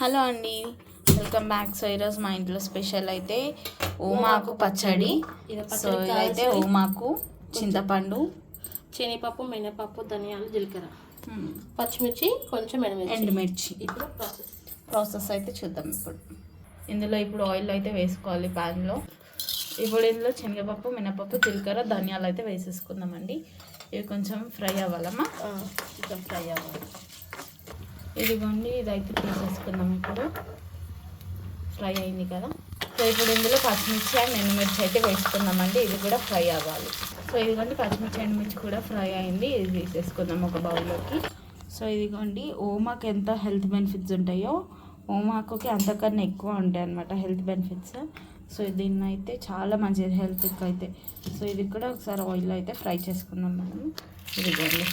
Hello అండి. Welcome back. So ఈరోజు మా ఇంట్లో స్పెషల్ అయితే ఓమాకు పచ్చడి. ఇది సో ఇదైతే ఓమాకు చింతపండు. శనగపప్పు మినపప్పు ధనియాలు జీలకర్ర. పచ్చిమిర్చి కొంచెం ఎండుమిర్చి. ఎండుమిర్చి. ఇప్పుడు ప్రాసెస్. ప్రాసెస్ అయితే చూద్దాం ఇప్పుడు. ఇందులో ఇప్పుడు ఆయిల్ అయితే వేసుకోవాలి ప్యాన్లో. ఇప్పుడు ఇందులో శనగపప్పు మినపప్పు జీలకర్ర ధనియాలు అయితే వేసేసుకుందామండి. ఇవి కొంచెం ఫ్రై అవ్వాలమ్మా. చికెన్ ఫ్రై అవ్వాలి. ఇదిగోండి ఇదైతే తీసేసుకుందాం ఇప్పుడు. ఫ్రై అయింది కదా. సో ఇప్పుడు ఇందులో పచ్చిమిర్చి అండ్ ఎండుమిర్చి అయితే వేసుకుందామండి. ఇది కూడా ఫ్రై అవ్వాలి. సో ఇదిగోండి పచ్చిమిర్చి ఎండుమిర్చి కూడా ఫ్రై అయింది. ఇది తీసేసుకుందాం ఒక బౌల్లోకి. సో ఇదిగోండి ఓమాకి ఎంత హెల్త్ బెనిఫిట్స్ ఉంటాయో ఓమాకుకి అంతకన్నా ఎక్కువ ఉంటాయి అనమాట హెల్త్ బెనిఫిట్స్. సో దీన్ని అయితే చాలా మంచిది హెల్త్కి అయితే. సో ఇది కూడా ఒకసారి ఆయిల్ అయితే ఫ్రై చేసుకుందాం మనం. ఇదిగోండి.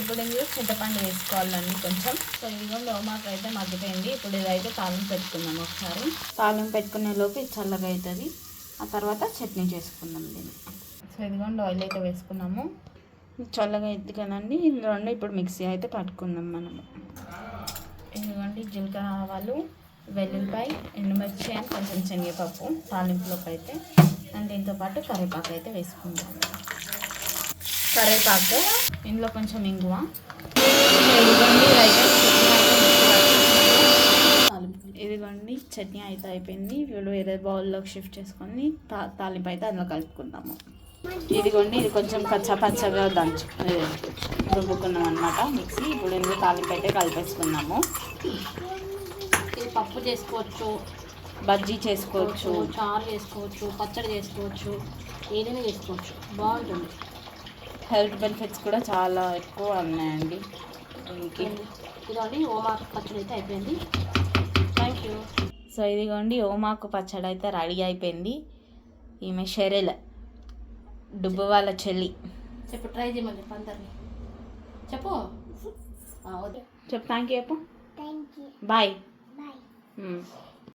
ఇప్పుడు ఇందులో చింతపండు వేసుకోవాలండి కొంచెం. సో ఇదిగోండి ఓమాకు అయితే మగ్గిపోయింది. ఇప్పుడు ఇదైతే తాలింపు పెట్టుకుందాం ఒకసారి. తాలింపు పెట్టుకునే లోపు ఇది చల్లగా అవుతుంది ఆ తర్వాత చట్నీ చేసుకుందాం దీన్ని. సో ఇదిగోండి ఆయిల్ అయితే వేసుకున్నాము. ఇది చల్లగా అవుతుంది కదండి ఇందులో ఇప్పుడు మిక్సీ అయితే పట్టుకుందాం మనము ఇదిగోండి జీలకర్ర ఆవాలు వెల్లుల్లిపాయ ఎండుమిర్చి అండ్ కొంచెం శనగపప్పు తాలింపులోకి అయితే అండ్ దీంతో పాటు కరివేపాకు అయితే వేసుకుందాం. కరివేపాకు ఇందులో కొంచెం ఇంగువ ఇదిగోండి చట్నీ అయితే అయిపోయింది. వీళ్ళు వేరే బౌల్లోకి షిఫ్ట్ చేసుకొని తా తాలింపు అయితే అందులో కలుపుకుందాము. ఇదిగోండి ఇది కొంచెం పచ్చ పచ్చగా దంచు రుబ్బుకున్నాం అనమాట మిక్సీ. ఇప్పుడు ఇందులో తాలింపు అయితే కలిపేసుకున్నాము ఇది పప్పు చేసుకోవచ్చు. బజ్జీ చేసుకోవచ్చు. చారు చేసుకోవచ్చు పచ్చడి చేసుకోవచ్చు ఏదైనా చేసుకోవచ్చు. బాగుంటుంది. హెల్త్ బెనిఫిట్స్ కూడా చాలా ఎక్కువ ఉన్నాయండి దీనికి. ఇదండి ఓమాకు పచ్చడి అయితే అయిపోయింది. థ్యాంక్ యూ సో ఇదిగోండి ఓమాకు పచ్చడి అయితే రెడీ అయిపోయింది. ఈమె షెరెల్ డుబ్బు వాళ్ళ చెల్లి. చెప్పు ట్రై చేయమని చెప్పు. అందరినీ చెప్పు చెప్పు. థ్యాంక్ యూ చెప్పు బాయ్